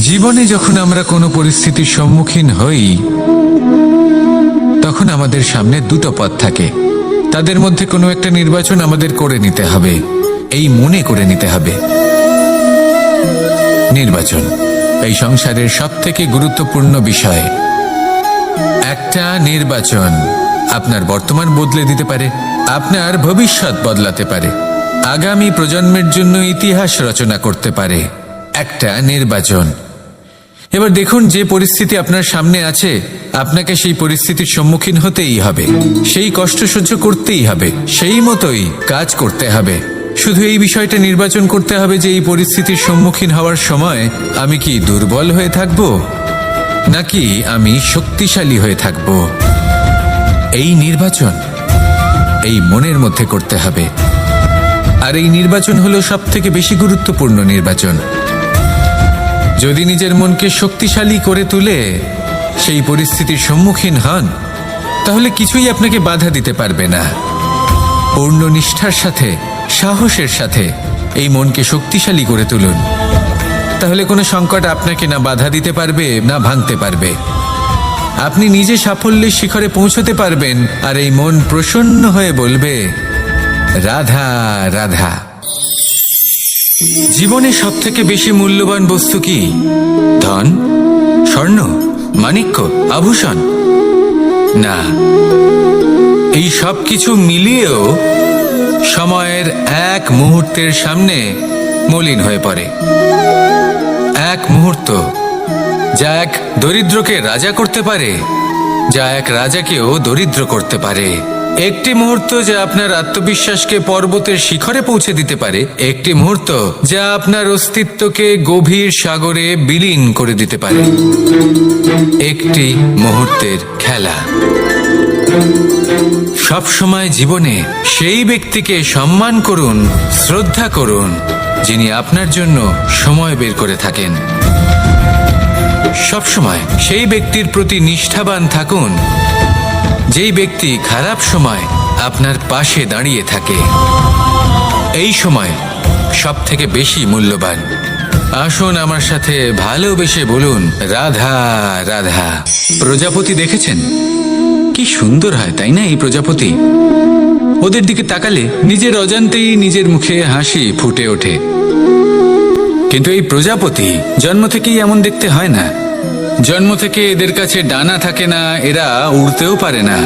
জীবনে যখন আমরা কোনো পরিস্থিতির সম্মুখীন হই, তখন আমাদের সামনে দুটো পথ থাকে। তাদের মধ্যে কোনো একটা নির্বাচন আমাদের করে নিতে হবে। এই মনে করে নিতে হবে। নির্বাচন, এই সংসারের সব থেকে গুরুত্বপূর্ণ বিষয়। একটা নির্বাচন আপনার বর্তমান বদলে দিতে পারে, আপনার ভবিষ্যৎ বদলাতে পারে, আগামী প্রজন্মের জন্য ইতিহাস রচনা করতে পারে। একটা নির্বাচন এবার দেখুন যে পরিস্থিতি আপনার সামনে আছে। আপনাকে সেই পরিস্থিতির সম্মুখীন হতেই হবে। সেই কষ্ট সহ্য করতেই হবে। সেই মতোই কাজ করতে হবে। শুধু এই বিষয়টা নির্বাচন করতে হবে যে এই পরিস্থিতির সম্মুখীন হওয়ার সময় আমি কি দুর্বল হয়ে থাকব? নাকি আমি শক্তিশালী হয়ে থাকব? এই নির্বাচন, এই মনের মধ্যে করতে হবে। আর এই নির্বাচন হলো সব থেকে বেশি গুরুত্বপূর্ণ নির্বাচন। যদি নিজের মনকে শক্তিশালী করে তুলে সেই পরিস্থিতির সম্মুখীন হন, তাহলে কিছুই আপনাকে বাধা দিতে পারবে না। পূর্ণ নিষ্ঠার সাথে, সাহসের সাথে এই মনকে শক্তিশালী করে তুলুন। তাহলে কোনো সংকট আপনাকে না বাধা দিতে পারবে, না ভাঙতে পারবে। আপনি নিজে সাফল্যের শিখরে পৌঁছতে পারবেন, আর এই মন প্রসন্ন হয়ে বলবে, রাধা রাধা। জীবনে সব থেকে বেশি মূল্যবান বস্তু কি? ধন? স্বর্ণ? মাণিক্য? আভূষণ? না। এই সব কিছু মিলিয়েও সময়ের এক মুহূর্তের সামনে মলিন হয়ে পড়ে। এক মুহূর্ত যা এক দরিদ্রকে রাজা করতে পারে, যা এক রাজাকেও দরিদ্র করতে পারে। একটি মুহূর্ত যা আপনার আত্মবিশ্বাসকে পর্বতের শিখরে পৌঁছে দিতে পারে, একটি মুহূর্ত যা আপনার অস্তিত্বকে গভীর সাগরে বিলীন করে দিতে পারে। একটি মুহূর্তের খেলা। সব সময় জীবনে সেই ব্যক্তিকে সম্মান করুন, শ্রদ্ধা করুন, যিনি আপনার জন্য সময় বের করে থাকেন। সবসময় সেই ব্যক্তির প্রতি নিষ্ঠাবান থাকুন যেই ব্যক্তি খারাপ সময় আপনার পাশে দাঁড়িয়ে থাকে, এই সময় সব থেকে বেশি মূল্যবান। আসুন আমার সাথে ভালোবেসে বলুন, রাধা রাধা। প্রজাপতি দেখেছেন? কি সুন্দর হয়, তাই না, এই প্রজাপতি? ওদের দিকে তাকালে নিজের অজান্তেই নিজের মুখে হাসি ফুটে ওঠে। কিন্তু এই প্রজাপতি জন্ম থেকেই এমন দেখতে হয় না। জন্ম থেকে এদের কাছে ডানা থাকে না, এরা উড়তেও পারে না।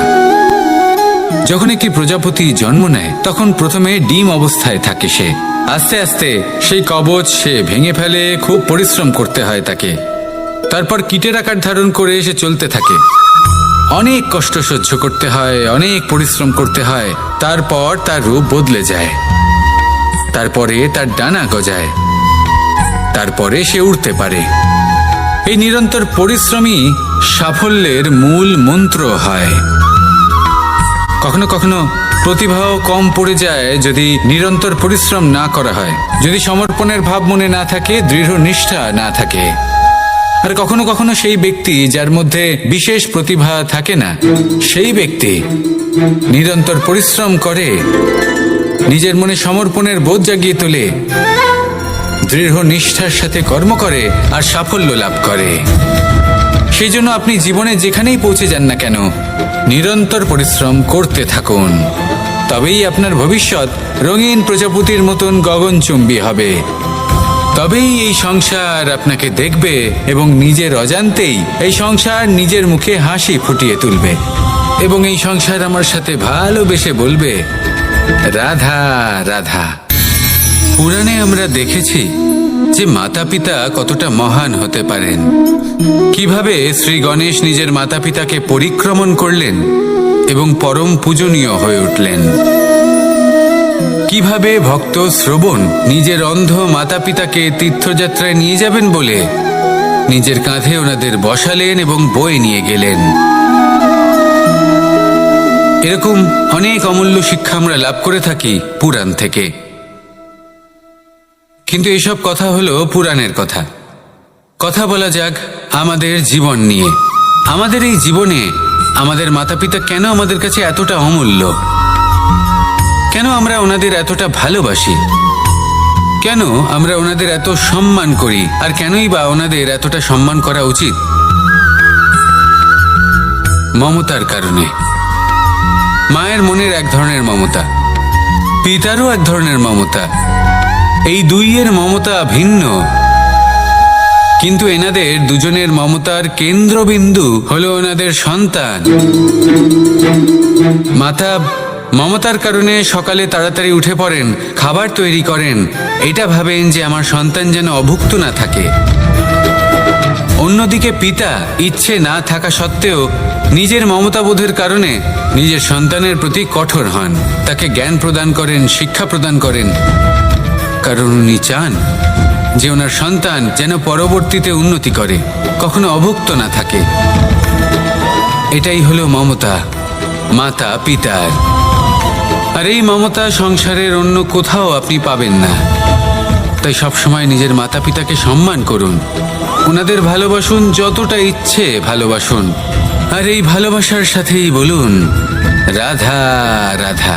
যখন একটি প্রজাপতি জন্ম নেয়, তখন প্রথমে ডিম অবস্থায় থাকে সে। আস্তে আস্তে সেই কবচ সে ভেঙে ফেলে, খুব পরিশ্রম করতে হয় তাকে। তারপর কীটের আকার ধারণ করে সে চলতে থাকে। অনেক কষ্ট সহ্য করতে হয়, অনেক পরিশ্রম করতে হয়, তারপর তার রূপ বদলে যায়। তারপরে তার ডানা গজায়। তারপরে সে উড়তে পারে। এই নিরন্তর পরিশ্রমই সাফল্যের মূল মন্ত্র হয়। কখনো কখনো প্রতিভাও কম পড়ে যায় যদি নিরন্তর পরিশ্রম না করা হয়। যদি সমর্পণের ভাব মনে না থাকে, দৃঢ় নিষ্ঠা না থাকে। আর কখনো কখনো সেই ব্যক্তি যার মধ্যে বিশেষ প্রতিভা থাকে না, সেই ব্যক্তি নিরন্তর পরিশ্রম করে, নিজের মনে সমর্পণের বোধ জাগিয়ে তোলে। দৃঢ় নিষ্ঠার সাথে কর্ম করে আর সাফল্য লাভ করে। সেই জন্য আপনি জীবনে যেখানেই পৌঁছে যান না কেন, নিরন্তর পরিশ্রম করতে থাকুন। তবেই আপনার ভবিষ্যৎ রঙিন প্রজাপতির মতন গগনচুম্বী হবে। তবেই এই সংসার আপনাকে দেখবে এবং নিজের অজান্তেই এই সংসার নিজের মুখে হাসি ফুটিয়ে তুলবে। এবং এই সংসার আমার সাথে ভালোবেসে বলবে, রাধা রাধা। পুরাণে আমরা দেখেছি যে মাতা পিতা কতটা মহান হতে পারেন। কীভাবে শ্রী গণেশ নিজের মাতা পিতাকে পরিক্রমণ করলেন এবং পরম পূজনীয় হয়ে উঠলেন। কীভাবে ভক্ত শ্রবণ নিজের অন্ধ মাতা পিতাকে তীর্থযাত্রায় নিয়ে যাবেন বলে নিজের কাঁধে ওনাদের বসালেন এবং বয়ে নিয়ে গেলেন। এরকম অনেক অমূল্য শিক্ষা আমরা লাভ করে থাকি পুরাণ থেকে। কিন্তু এসব কথা হলো পুরাণের কথা। কথা বলা যাক আমাদের জীবন নিয়ে। আমাদের এই জীবনে আমাদের মাতা পিতা কেন আমাদের কাছে এতটা অমূল্য? কেন আমরা ওনাদের এতটা ভালোবাসি? কেন আমরা ওনাদের এত সম্মান করি? আর কেনই বা ওনাদের এতটা সম্মান করা উচিত? মমতার কারণে। মায়ের মনের এক ধরনের মমতা, পিতারও এক ধরনের মমতা এই দুইয়ের মমতা ভিন্ন। কিন্তু এনাদের দুজনের মমতার কেন্দ্রবিন্দু হলো ওনাদের সন্তান। মাতা মমতার কারণে সকালে তাড়াতাড়ি উঠে পড়েন, খাবার তৈরি করেন। এটা ভাবেন যে আমার সন্তান যেন অভুক্ত না থাকে। অন্যদিকে পিতা ইচ্ছে না থাকা সত্ত্বেও নিজের মমতাবোধের কারণে নিজের সন্তানের প্রতি কঠোর হন। তাকে জ্ঞান প্রদান করেন, শিক্ষা প্রদান করেন। কারণ উনি চান যে ওনার সন্তান যেন পরবর্তীতে উন্নতি করে, কখনো অভুক্ত না থাকে। এটাই হলো মমতা, মাতা পিতার আর এই মমতা সংসারের অন্য কোথাও আপনি পাবেন না। তাই সবসময় নিজের মাতা পিতাকে সম্মান করুন। ওনাদের ভালোবাসুন যতটা ইচ্ছে ভালোবাসুন। আর এই ভালোবাসার সাথেই বলুন, রাধা রাধা।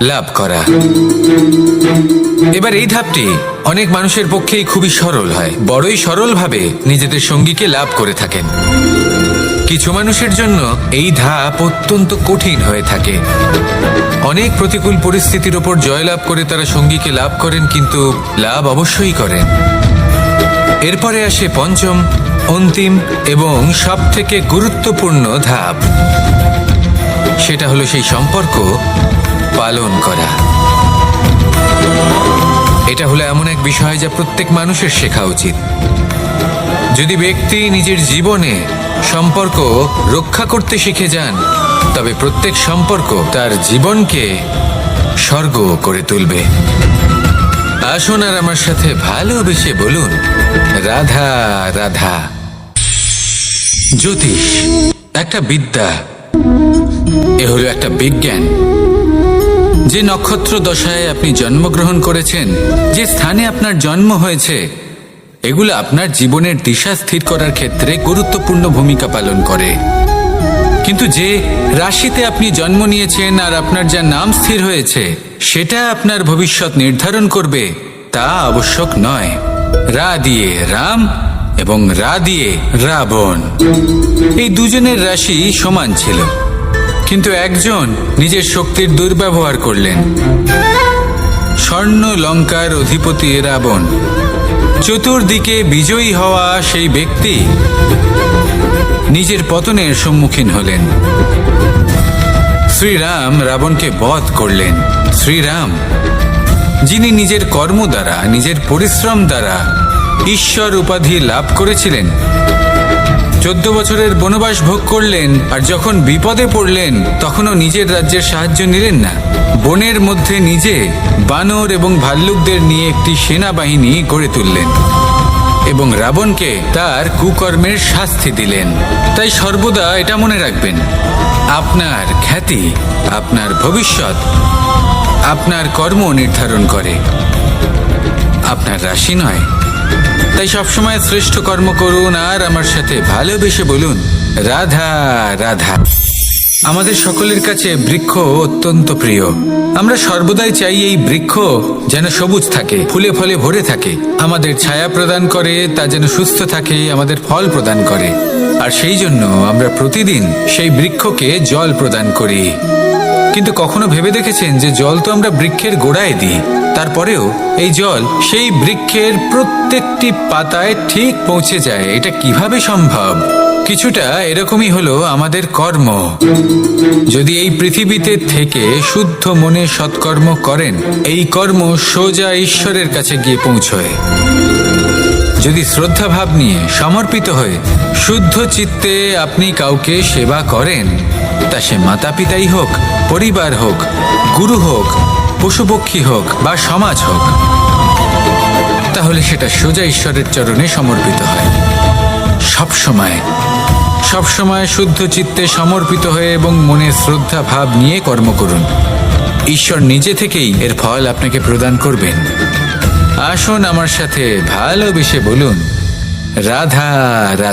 লাভ করা। এবার এই ধাপটি অনেক মানুষের পক্ষেই খুবই সরল হয়। বড়ই সরলভাবে নিজেদের সঙ্গীকে লাভ করে থাকেন। কিছু মানুষের জন্য এই ধাপ অত্যন্ত কঠিন হয়ে থাকে। অনেক প্রতিকূল পরিস্থিতির ওপর জয়লাভ করে তারা সঙ্গীকে লাভ করেন, কিন্তু লাভ অবশ্যই করেন। এরপরে আসে পঞ্চম, অন্তিম এবং সব থেকে গুরুত্বপূর্ণ ধাপ। সেটা হলো সেই সম্পর্ক পালন করা। এটা হলো এমন এক বিষয় যা প্রত্যেক মানুষের শেখা উচিত। যদি ব্যক্তি নিজের জীবনে সম্পর্ক রক্ষা করতে শিখে যান, তবে প্রত্যেক সম্পর্ক তার জীবনকে স্বর্গ করে তুলবে। আসুন আর আমার সাথে ভালোবেসে বলুন, রাধা রাধা। জ্যোতিষ, একটা বিদ্যা, এ হলো একটা বিজ্ঞান। যে নক্ষত্র দশায় আপনি জন্মগ্রহণ করেছেন, যে স্থানে আপনার জন্ম হয়েছে, এগুলো আপনার জীবনের দিশা স্থির করার ক্ষেত্রে গুরুত্বপূর্ণ ভূমিকা পালন করে। কিন্তু যে রাশিতে আপনি জন্ম নিয়েছেন আর আপনার যা নাম স্থির হয়েছে, সেটা আপনার ভবিষ্যৎ নির্ধারণ করবে, তা আবশ্যক নয়। রা দিয়ে রাম এবং রা দিয়ে রাবণ। এই দুজনের রাশি সমান ছিল। কিন্তু একজন নিজের শক্তির দুর্ব্যবহার করলেন। স্বর্ণ লঙ্কার অধিপতি রাবণ চতুর্দিকে বিজয়ী হওয়া সেই ব্যক্তি নিজের পতনের সম্মুখীন হলেন। শ্রীরাম রাবণকে বধ করলেন। শ্রীরাম, যিনি নিজের কর্ম দ্বারা, নিজের পরিশ্রম দ্বারা ঈশ্বর উপাধি লাভ করেছিলেন চোদ্দ বছরের বনবাস ভোগ করলেন আর যখন বিপদে পড়লেন, তখনও নিজের রাজ্যের সাহায্য নিলেন না। বনের মধ্যে নিজে বানর এবং ভাল্লুকদের নিয়ে একটি সেনাবাহিনী গড়ে তুললেন এবং রাবণকে তার কুকর্মের শাস্তি দিলেন। তাই সর্বদা এটা মনে রাখবেন, আপনার খ্যাতি, আপনার ভবিষ্যৎ, আপনার কর্ম নির্ধারণ করে। আপনার রাশি নয় তাই সবসময় শ্রেষ্ঠ কর্ম করুন আর আমার সাথে ভালোবেসে বলুন, রাধা রাধা। আমাদের সকলের কাছে বৃক্ষ অত্যন্ত প্রিয়। আমরা সর্বদাই চাই এই বৃক্ষ যেন সবুজ থাকে, ফুলে ফলে ভরে থাকে। আমাদের ছায়া প্রদান করে, তা যেন সুস্থ থাকে, আমাদের ফল প্রদান করে। আর সেই জন্য আমরা প্রতিদিন সেই বৃক্ষকে জল প্রদান করি। কিন্তু কখনো ভেবে দেখেছেন যে জল তো আমরা বৃক্ষের গোড়ায় দিই? তারপরেও এই জল সেই বৃক্ষের প্রত্যেকটি পাতায় ঠিক পৌঁছে যায়। এটা কীভাবে সম্ভব? কিছুটা এরকমই হলো আমাদের কর্ম। যদি এই পৃথিবীতে থেকে শুদ্ধ মনে সৎকর্ম করেন, এই কর্ম সোজা ঈশ্বরের কাছে গিয়ে পৌঁছয়। যদি শ্রদ্ধা ভাব নিয়ে সমর্পিত হয়ে শুদ্ধ চিত্তে আপনি কাউকে সেবা করেন তা সে মাতা পিতাই হোক, পরিবার হোক, গুরু হোক, পশুপক্ষী হোক বা সমাজ হোক, তাহলে সেটা সোজা ঈশ্বরের চরণে সমর্পিত হয়। সব সময় সব সময় শুদ্ধ চিত্তে সমর্পিত হয়ে এবং মনে শ্রদ্ধা ভাব নিয়ে কর্ম করুন। ঈশ্বর নিজে থেকেই এর ফল আপনাকে প্রদান করবেন। আসুন আমার সাথে ভালোবেসে বলুন, রাধা রাধা।